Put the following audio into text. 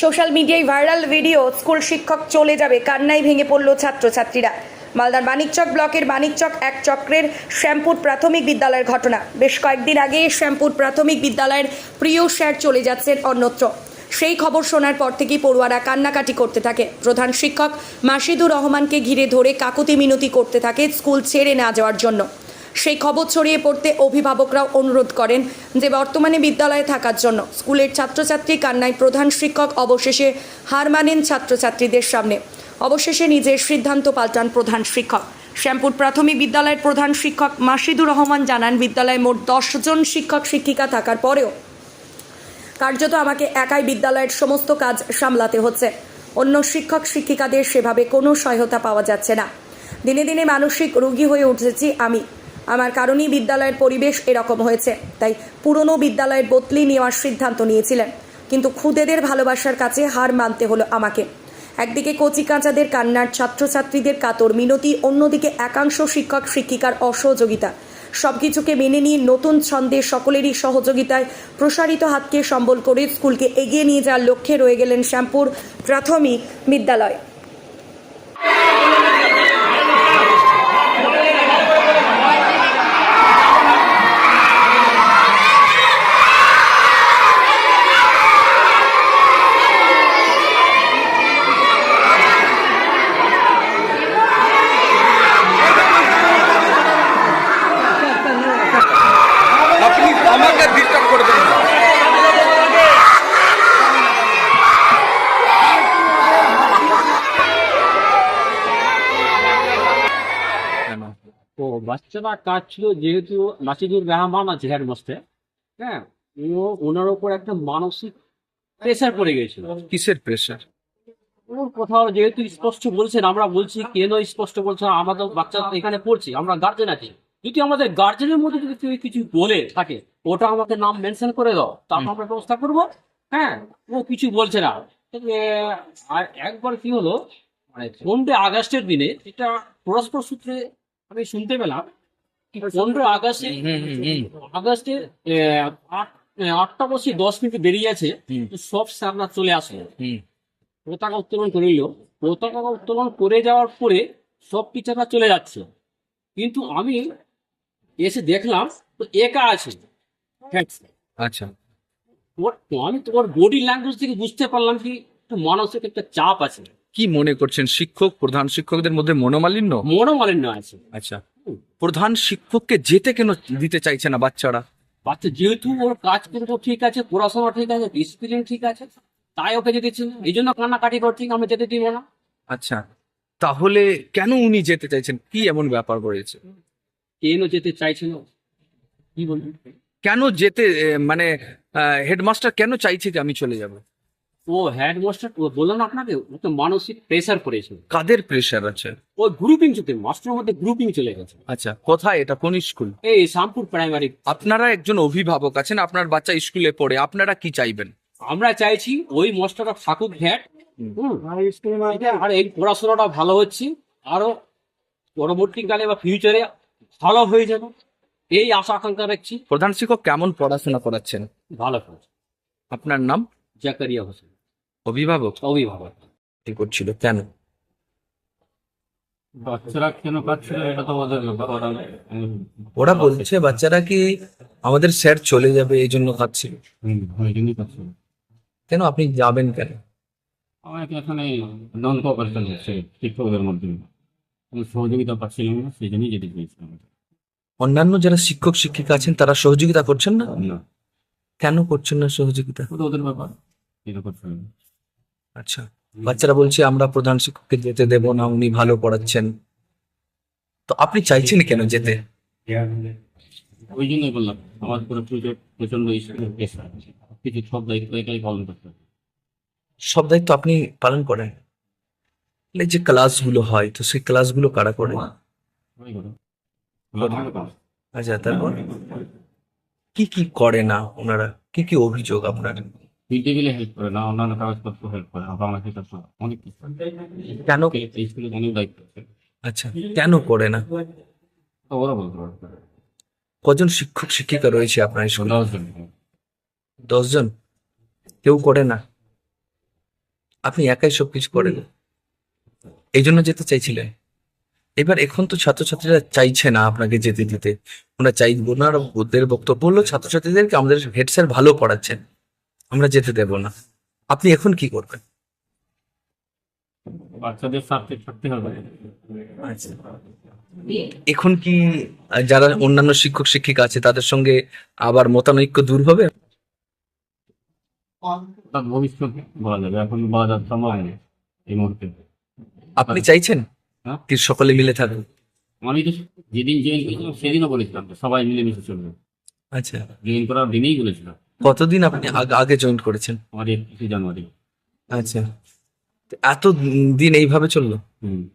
Social মিডিয়ায় viral video, school শিক্ষক চলে যাবে, কান্নায় ভেঙে পড়ল ছাত্রছাত্রীরা। মালদার মানিকচক ব্লকের মানিকচক এক চক্রের শ্যামপুর প্রাথমিক বিদ্যালয়ের ঘটনা। বেশ কয়েকদিন আগে শ্যামপুর প্রাথমিক বিদ্যালয়ের প্রিয় স্যার চলে যাচ্ছেন অন্যত্র। সেই খবর শোনার পর থেকেই পড়ুয়ারা কান্নাকাটি করতে থাকে। প্রধান শিক্ষক মাসিদুর রহমানকে ঘিরে ধরে কাকুতি মিনতি করতে থাকে স্কুল ছেড়ে না যাওয়ার জন্য। সেই খবর ছড়িয়ে পড়তে অভিভাবকরাও অনুরোধ করেন যে বর্তমানে বিদ্যালয়ে থাকার জন্য স্কুলের ছাত্রছাত্রী কান্নায় প্রধান শিক্ষক অবশেষে হার মানেন ছাত্রছাত্রীদের সামনে। অবশেষে নিজের সিদ্ধান্ত পাল্টান প্রধান শিক্ষক। শ্যামপুর প্রাথমিক বিদ্যালয়ের প্রধান শিক্ষক মাসিদুর রহমান জানান, বিদ্যালয়ে মোট দশজন শিক্ষক শিক্ষিকা থাকার পরেও কার্যত আমাকে একাই বিদ্যালয়ের সমস্ত কাজ সামলাতে হচ্ছে। অন্য শিক্ষক শিক্ষিকাদের সেভাবে কোনো সহায়তা পাওয়া যাচ্ছে না। দিনে দিনে মানসিক রোগী হয়ে উঠেছি আমি। আমার কারণেই বিদ্যালয়ের পরিবেশ এরকম হয়েছে। তাই পুরনো বিদ্যালয়ের বদলি নেওয়ার সিদ্ধান্ত নিয়েছিলেন। কিন্তু খুদেদের ভালোবাসার কাছে হার মানতে হলো আমাকে। একদিকে কচি কাঁচাদের কান্নার ছাত্রছাত্রীদের কাতর মিনতি, অন্যদিকে একাংশ শিক্ষক শিক্ষিকার অসহযোগিতা। সবকিছুকে মেনে নিয়ে নতুন ছন্দে সকলেরই সহযোগিতায় প্রসারিত হাতকে সম্বল করে স্কুলকে এগিয়ে নিয়ে যাওয়ার লক্ষ্যে রয়ে গেলেন শ্যামপুর প্রাথমিক বিদ্যালয় আপনি আমাকে ডিস্টার্ব করবেন না কেন তো বাচ্চারা কাজ ছিল যেহেতু নাসিদুর রহমান আছে হেডমাস্টার হ্যাঁ ও ওনার ওপর একটা মানসিক প্রেশার পড়ে গেছিল কিসের প্রেশার ওর কোথাও যেহেতু স্পষ্ট বলছেন আমরা বলছি কেন স্পষ্ট বলছেন আমাদের বাচ্চা এখানে পড়ছি আমরা গার্জেন আছি। যদি আমাদের গার্জেনের মধ্যে যদি কেউ কিছু বলে থাকে ওটা আমাকে নাম মেনশন করে দাও তারপর আমরা ব্যবস্থা করব। হ্যাঁ ও কিছু বলছে না। আর একবার কি হলো মানে পনেরো আগস্টের দিনে এটা পরস্পর সূত্রে আমি শুনতে পেলাম পনেরো আগস্টে আগস্টের আটটা বছর দশ মিনিট বেরিয়ে আছে। সব সামনা চলে আসলো। পতাকা উত্তোলন করিল পতাকা উত্তোলন করে যাওয়ার পরে সব টিচাররা চলে যাচ্ছে। কিন্তু আমি এসে দেখলাম তো একা আছে। হ্যাঁ, আচ্ছা। ওর- আমি তো ওর বডি ল্যাঙ্গুয়েজ থেকে বুঝতে পারলাম কি মানসিক একটা চাপ আছে। কি মনে করছেন? শিক্ষক প্রধান শিক্ষকদের মধ্যে মনোমালিন্য? মনোমালিন্য আছে। আচ্ছা। প্রধান শিক্ষককে যেতে কেন দিতে চাইছে না বাচ্চারা? বাচ্চা যেহেতু ওর কাজ কিন্তু ঠিক আছে পড়াশোনা ঠিক আছে ডিসিপ্লিন ঠিক আছে তাই ওকে যেতে এই জন্য কান্নাকাটি করছি আমি যেতে দিব না। আচ্ছা। তাহলে কেন উনি যেতে চাইছেন? কি এমন ব্যাপার রয়েছে? কেন যেতে চাইছে না কি বলবেন কেন যেতে মানে হেডমাস্টার কেন চাইছে যে আমি চলে যাব? ও হেডমাস্টার বললাম আপনাকে? ও তো মানসিক প্রেসার পড়েছে কাদের প্রেশার আছে? ওই গ্রুপিং চলতে মাস্টারের মধ্যে গ্রুপিং চলে গেছে। আচ্ছা কোথায়? এটা কোন স্কুল এই শ্যামপুর প্রাইমারি আপনারা একজন অভিভাবক আছেন আপনার বাচ্চা স্কুলে পড়ে আপনারা কি চাইবেন? আমরা চাইছি ওই মাস্টারটা থাকুক হেড আর এই পড়াশোনাটা ভালো হচ্ছে আরও পরবর্তীকালে বা ফিউচারে ভালো হয়ে যাবে। এই আশা আকাঙ্ক্ষা রাখছি। প্রধান শিক্ষক কেমন পড়াশোনা করাচ্ছেন? ভালো আপনার নাম? জাকারিয়া হোসেন। অভিভাবক? অভিভাবক। কি করছিল? কেন? বাচ্চারা কেন পাচ্ছিল এটা তো আমাদের ওরা বলছে বাচ্চারা কি আমাদের স্যার চলে যাবে এই জন্য কেন আপনি যাবেন কেন? আমাকে এখানে নন কোঅপারেশন হচ্ছে শিক্ষকদের মধ্যে সহযোগিতা পাচ্ছিলাম না সেই জন্যই যেতে চেয়েছিলাম অন্যান্য যারা শিক্ষক শিক্ষিকা আছেন তারা সহযোগিতা করছেন না? কেন করছেন না সহযোগিতা? ওদের ব্যাপার। এটা। আচ্ছা। বাচ্চারা বলছে আমরা প্রধান শিক্ষককে যেতে দেব না উনি ভালো পড়াচ্ছেন। তো আপনি চাইছেন কেন যেতে? ওই জন্যই বললাম আমার পুরো প্রচণ্ড কিছু সব দায়িত্ব একাই পালন করতে সব দায়িত্ব আপনি পালন করেন? এই যে ক্লাসগুলো হয় তো সেই ক্লাসগুলো কারা করে? আচ্ছা তারপর? কি কি করে না ওনারা? কি কি অভিযোগ আপনার? মিড ডে মিলে হেল্প করে না অন্যান্য কাগজপত্র হেল্প করে আমাকে কাছে অনেক কিছু। কেন? এই স্কুলে অনেক দায়িত্ব আছে। আচ্ছা কেন করে না? তো ওরা বলতে পারবে। কজন শিক্ষক শিক্ষিকা রয়েছে আপনার স্কুলে? দশ দশজন? কেউ করে না? আপনি একাই সবকিছু করেন? এই জন্য যেতে চাইছিলেন এবার এখন তো ছাত্রছাত্রীরা চাইছে না আপনাকে যেতে দিতে। ওরা চাই ওনার ওদের বক্তব্য হলো ছাত্রছাত্রীদেরকে আমাদের হেড স্যার ভালো পড়াচ্ছেন। আমরা যেতে দেব না। আপনি এখন কি করবেন? বাচ্চাদের থাকতে হবে। এখন কি যারা অন্যান্য শিক্ষক শিক্ষিকা আছে তাদের সঙ্গে আবার মতানৈক্য দূর হবে? ভবিষ্যৎ বলা যাবে। এখন বলা যাচ্ছে এই মুহূর্তে। আপনি চাইছেন? হ্যাঁ। কি সকলে মিলে থাকবে আমি তো যেদিন জয়েন করেছিলাম সেদিনও বলেছিলাম সবাই মিলেমিশে চলবে। আচ্ছা। জয়েন করার দিনেই বলেছিলাম। কতদিন আপনি আগ- আগে জয়েন করেছেন? আমার একত্রিশে জানুয়ারি। আচ্ছা। তো এত দিন এইভাবে চলল? হুম।